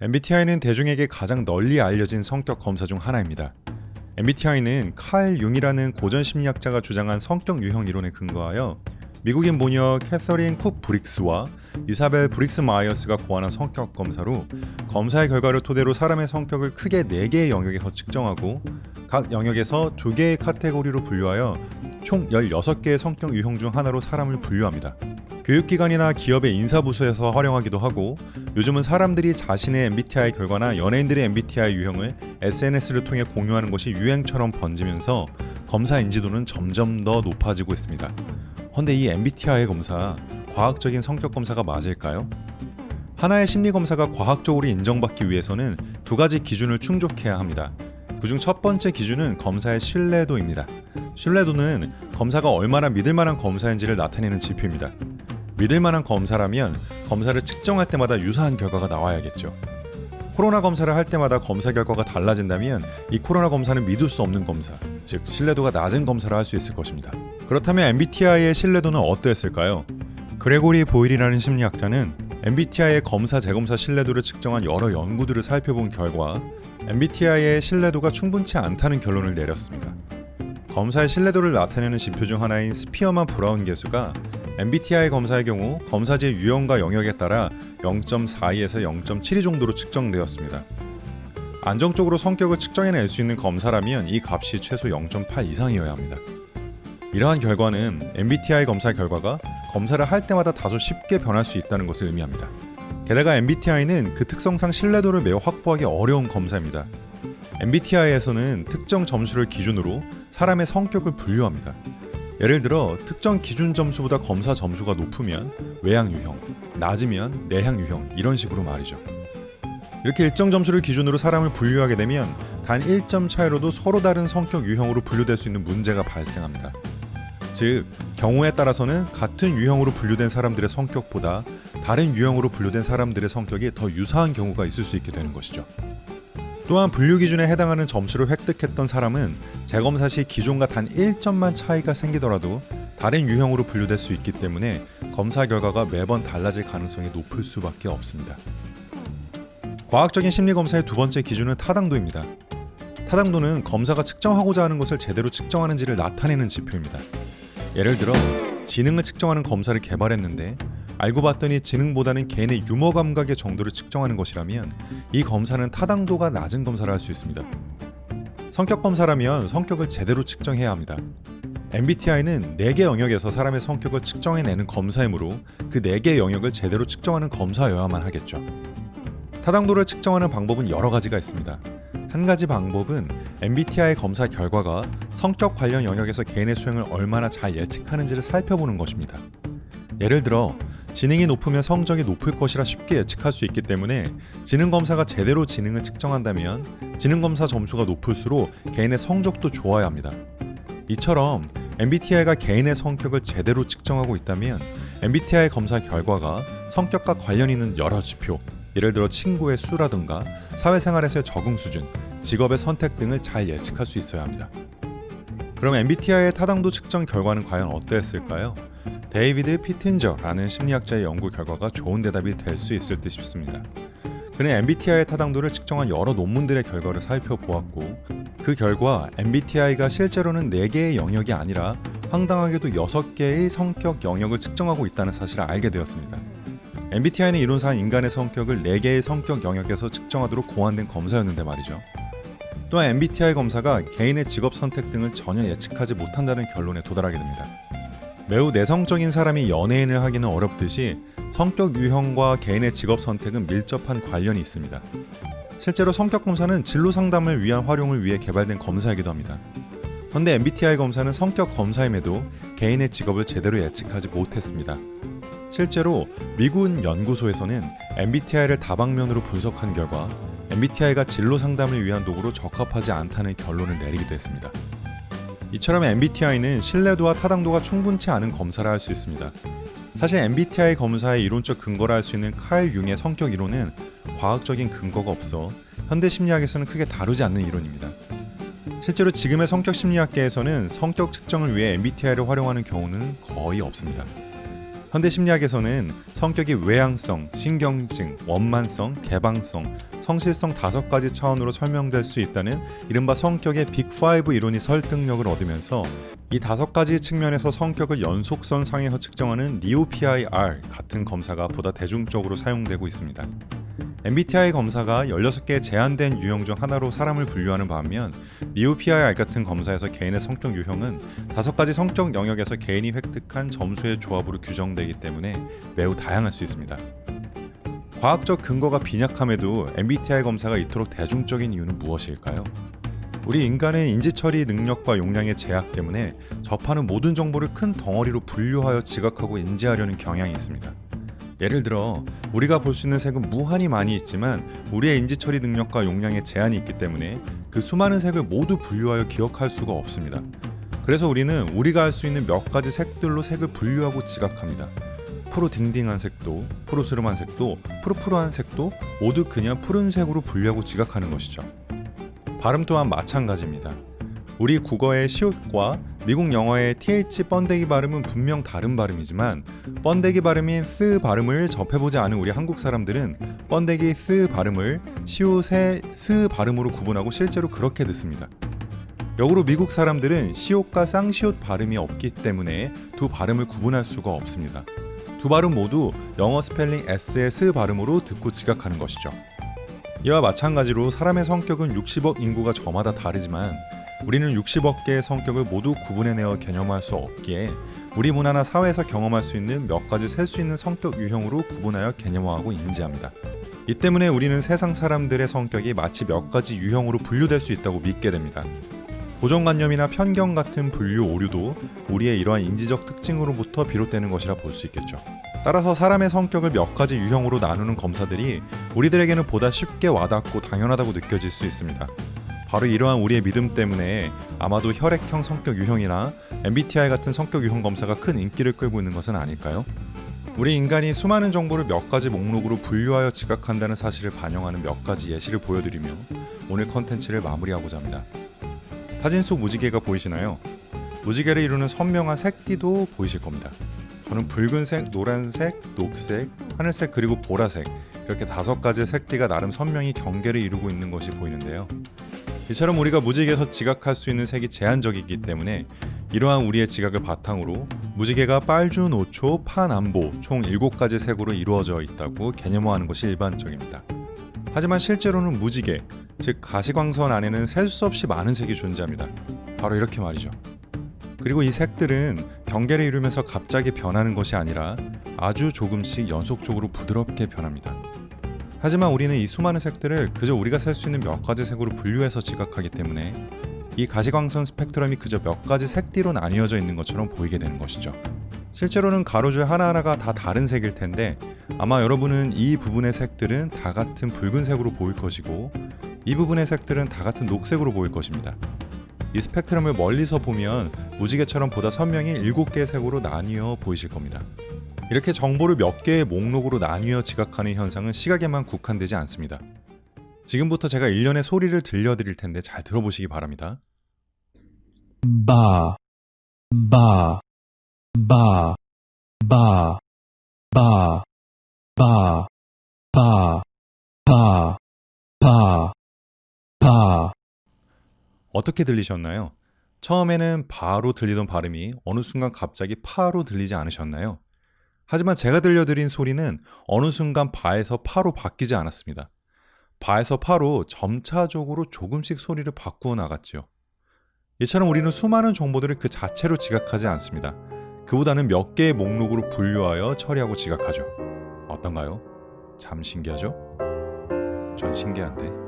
MBTI는 대중에게 가장 널리 알려진 성격 검사 중 하나입니다. MBTI는 칼 융이라는 고전 심리학자가 주장한 성격 유형 이론에 근거하여 미국인 모녀 캐서린 쿡 브릭스와 이사벨 브릭스 마이어스가 고안한 성격 검사로 검사의 결과를 토대로 사람의 성격을 크게 4개의 영역에서 측정하고 각 영역에서 2개의 카테고리로 분류하여 총 16개의 성격 유형 중 하나로 사람을 분류합니다. 교육기관이나 기업의 인사부서에서 활용하기도 하고 요즘은 사람들이 자신의 MBTI 결과나 연예인들의 MBTI 유형을 SNS를 통해 공유하는 것이 유행처럼 번지면서 검사 인지도는 점점 더 높아지고 있습니다. 헌데 이 MBTI 검사 과학적인 성격 검사가 맞을까요? 하나의 심리 검사가 과학적으로 인정받기 위해서는 두 가지 기준을 충족해야 합니다. 그중 첫 번째 기준은 검사의 신뢰도입니다. 신뢰도는 검사가 얼마나 믿을 만한 검사인지를 나타내는 지표입니다. 믿을 만한 검사라면 검사를 측정할 때마다 유사한 결과가 나와야겠죠. 코로나 검사를 할 때마다 검사 결과가 달라진다면 이 코로나 검사는 믿을 수 없는 검사, 즉 신뢰도가 낮은 검사를 할 수 있을 것입니다. 그렇다면 MBTI의 신뢰도는 어떠했을까요? 그레고리 보일이라는 심리학자는 MBTI의 검사 재검사 신뢰도를 측정한 여러 연구들을 살펴본 결과 MBTI의 신뢰도가 충분치 않다는 결론을 내렸습니다. 검사의 신뢰도를 나타내는 지표 중 하나인 스피어만 브라운 계수가 MBTI 검사의 경우 검사지의 유형과 영역에 따라 0.42에서 0.72 정도로 측정되었습니다. 안정적으로 성격을 측정해낼 수 있는 검사라면 이 값이 최소 0.8 이상이어야 합니다. 이러한 결과는 MBTI 검사 결과가 검사를 할 때마다 다소 쉽게 변할 수 있다는 것을 의미합니다. 게다가 MBTI는 그 특성상 신뢰도를 매우 확보하기 어려운 검사입니다. MBTI에서는 특정 점수를 기준으로 사람의 성격을 분류합니다. 예를 들어 특정 기준 점수보다 검사 점수가 높으면 외향 유형, 낮으면 내향 유형 이런 식으로 말이죠. 이렇게 일정 점수를 기준으로 사람을 분류하게 되면 단 1점 차이로도 서로 다른 성격 유형으로 분류될 수 있는 문제가 발생합니다. 즉, 경우에 따라서는 같은 유형으로 분류된 사람들의 성격보다 다른 유형으로 분류된 사람들의 성격이 더 유사한 경우가 있을 수 있게 되는 것이죠. 또한 분류 기준에 해당하는 점수를 획득했던 사람은 재검사 시 기존과 단 1점만 차이가 생기더라도 다른 유형으로 분류될 수 있기 때문에 검사 결과가 매번 달라질 가능성이 높을 수밖에 없습니다. 과학적인 심리 검사의 두 번째 기준은 타당도입니다. 타당도는 검사가 측정하고자 하는 것을 제대로 측정하는지를 나타내는 지표입니다. 예를 들어 지능을 측정하는 검사를 개발했는데 알고 봤더니 지능보다는 개인의 유머 감각의 정도를 측정하는 것이라면 이 검사는 타당도가 낮은 검사를 할 수 있습니다. 성격 검사라면 성격을 제대로 측정해야 합니다. MBTI는 4개 영역에서 사람의 성격을 측정해내는 검사이므로 그 4개 영역을 제대로 측정하는 검사여야만 하겠죠. 타당도를 측정하는 방법은 여러 가지가 있습니다. 한 가지 방법은 MBTI 검사 결과가 성격 관련 영역에서 개인의 수행을 얼마나 잘 예측하는지를 살펴보는 것입니다. 예를 들어 지능이 높으면 성적이 높을 것이라 쉽게 예측할 수 있기 때문에 지능 검사가 제대로 지능을 측정한다면 지능 검사 점수가 높을수록 개인의 성적도 좋아야 합니다. 이처럼 MBTI가 개인의 성격을 제대로 측정하고 있다면 MBTI 검사 결과가 성격과 관련 있는 여러 지표, 예를 들어 친구의 수라든가 사회생활에서의 적응 수준, 직업의 선택 등을 잘 예측할 수 있어야 합니다. 그럼 MBTI의 타당도 측정 결과는 과연 어떠했을까요? 데이비드 피틴저라는 심리학자의 연구 결과가 좋은 대답이 될 수 있을 듯 싶습니다. 그는 MBTI의 타당도를 측정한 여러 논문들의 결과를 살펴보았고 그 결과 MBTI가 실제로는 4개의 영역이 아니라 황당하게도 6개의 성격 영역을 측정하고 있다는 사실을 알게 되었습니다. MBTI는 이론상 인간의 성격을 4개의 성격 영역에서 측정하도록 고안된 검사였는데 말이죠. 또한 MBTI 검사가 개인의 직업 선택 등을 전혀 예측하지 못한다는 결론에 도달하게 됩니다. 매우 내성적인 사람이 연예인을 하기는 어렵듯이 성격 유형과 개인의 직업 선택은 밀접한 관련이 있습니다. 실제로 성격 검사는 진로 상담을 위한 활용을 위해 개발된 검사이기도 합니다. 그런데 MBTI 검사는 성격 검사임에도 개인의 직업을 제대로 예측하지 못했습니다. 실제로 미군 연구소에서는 MBTI를 다방면으로 분석한 결과 MBTI가 진로 상담을 위한 도구로 적합하지 않다는 결론을 내리기도 했습니다. 이처럼 MBTI는 신뢰도와 타당도가 충분치 않은 검사를 할수 있습니다. 사실 MBTI 검사의 이론적 근거를 할수 있는 칼 융의 성격 이론은 과학적인 근거가 없어 현대 심리학에서는 크게 다루지 않는 이론입니다. 실제로 지금의 성격 심리학계에서는 성격 측정을 위해 MBTI를 활용하는 경우는 거의 없습니다. 현대 심리학에서는 성격이 외향성, 신경증, 원만성, 개방성, 성실성 다섯 가지 차원으로 설명될 수 있다는 이른바 성격의 빅5 이론이 설득력을 얻으면서 이 다섯 가지 측면에서 성격을 연속선 상에서 측정하는 NEO-PIR 같은 검사가 보다 대중적으로 사용되고 있습니다. MBTI 검사가 16개의 제한된 유형 중 하나로 사람을 분류하는 반면 NEO-PIR 같은 검사에서 개인의 성격 유형은 다섯 가지 성격 영역에서 개인이 획득한 점수의 조합으로 규정되기 때문에 매우 다양할 수 있습니다. 과학적 근거가 빈약함에도 MBTI 검사가 이토록 대중적인 이유는 무엇일까요? 우리 인간의 인지 처리 능력과 용량의 제약 때문에 접하는 모든 정보를 큰 덩어리로 분류하여 지각하고 인지하려는 경향이 있습니다. 예를 들어 우리가 볼 수 있는 색은 무한히 많이 있지만 우리의 인지 처리 능력과 용량에 제한이 있기 때문에 그 수많은 색을 모두 분류하여 기억할 수가 없습니다. 그래서 우리는 우리가 알 수 있는 몇 가지 색들로 색을 분류하고 지각합니다. 푸르딩딩한 색도, 푸르스름한 색도, 푸르푸르한 색도 모두 그냥 푸른색으로 분류하고 지각하는 것이죠. 발음 또한 마찬가지입니다. 우리 국어의 시옷과 미국 영어의 th 번데기 발음은 분명 다른 발음이지만 번데기 발음인 스 발음을 접해보지 않은 우리 한국 사람들은 번데기 스 발음을 시옷의 스 발음으로 구분하고 실제로 그렇게 듣습니다. 역으로 미국 사람들은 시옷과 쌍시옷 발음이 없기 때문에 두 발음을 구분할 수가 없습니다. 두 발음 모두 영어 스펠링 S의 스 발음으로 듣고 지각하는 것이죠. 이와 마찬가지로 사람의 성격은 60억 인구가 저마다 다르지만 우리는 60억 개의 성격을 모두 구분해내어 개념할 수 없기에 우리 문화나 사회에서 경험할 수 있는 몇 가지 셀 수 있는 성격 유형으로 구분하여 개념화하고 인지합니다. 이 때문에 우리는 세상 사람들의 성격이 마치 몇 가지 유형으로 분류될 수 있다고 믿게 됩니다. 고정관념이나 편견 같은 분류 오류도 우리의 이러한 인지적 특징으로부터 비롯되는 것이라 볼 수 있겠죠. 따라서 사람의 성격을 몇 가지 유형으로 나누는 검사들이 우리들에게는 보다 쉽게 와닿고 당연하다고 느껴질 수 있습니다. 바로 이러한 우리의 믿음 때문에 아마도 혈액형 성격 유형이나 MBTI 같은 성격 유형 검사가 큰 인기를 끌고 있는 것은 아닐까요? 우리 인간이 수많은 정보를 몇 가지 목록으로 분류하여 지각한다는 사실을 반영하는 몇 가지 예시를 보여드리며 오늘 컨텐츠를 마무리하고자 합니다. 사진 속 무지개가 보이시나요? 무지개를 이루는 선명한 색띠도 보이실 겁니다. 저는 붉은색, 노란색, 녹색, 하늘색 그리고 보라색 이렇게 다섯 가지의 색띠가 나름 선명히 경계를 이루고 있는 것이 보이는데요. 이처럼 우리가 무지개에서 지각할 수 있는 색이 제한적이기 때문에 이러한 우리의 지각을 바탕으로 무지개가 빨주, 노초, 파 남보 총 7가지 색으로 이루어져 있다고 개념화하는 것이 일반적입니다. 하지만 실제로는 무지개, 즉 가시광선 안에는 셀 수 없이 많은 색이 존재합니다. 바로 이렇게 말이죠. 그리고 이 색들은 경계를 이루면서 갑자기 변하는 것이 아니라 아주 조금씩 연속적으로 부드럽게 변합니다. 하지만 우리는 이 수많은 색들을 그저 우리가 셀수 있는 몇 가지 색으로 분류해서 지각하기 때문에 이 가시광선 스펙트럼이 그저 몇 가지 색띠로 나뉘어져 있는 것처럼 보이게 되는 것이죠. 실제로는 가로줄 하나하나가 다 다른 색일 텐데 아마 여러분은 이 부분의 색들은 다 같은 붉은색으로 보일 것이고 이 부분의 색들은 다 같은 녹색으로 보일 것입니다. 이 스펙트럼을 멀리서 보면 무지개처럼 보다 선명히 7개의 색으로 나뉘어 보이실 겁니다. 이렇게 정보를 몇 개의 목록으로 나뉘어 지각하는 현상은 시각에만 국한되지 않습니다. 지금부터 제가 일련의 소리를 들려드릴 텐데 잘 들어보시기 바랍니다. ba ba ba ba ba ba ba ba ba ba 어떻게 들리셨나요? 처음에는 바로 들리던 발음이 어느 순간 갑자기 파로 들리지 않으셨나요? 하지만 제가 들려드린 소리는 어느 순간 바에서 파로 바뀌지 않았습니다. 바에서 파로 점차적으로 조금씩 소리를 바꾸어 나갔죠. 이처럼 우리는 수많은 정보들을 그 자체로 지각하지 않습니다. 그보다는 몇 개의 목록으로 분류하여 처리하고 지각하죠. 어떤가요? 참 신기하죠? 전 신기한데.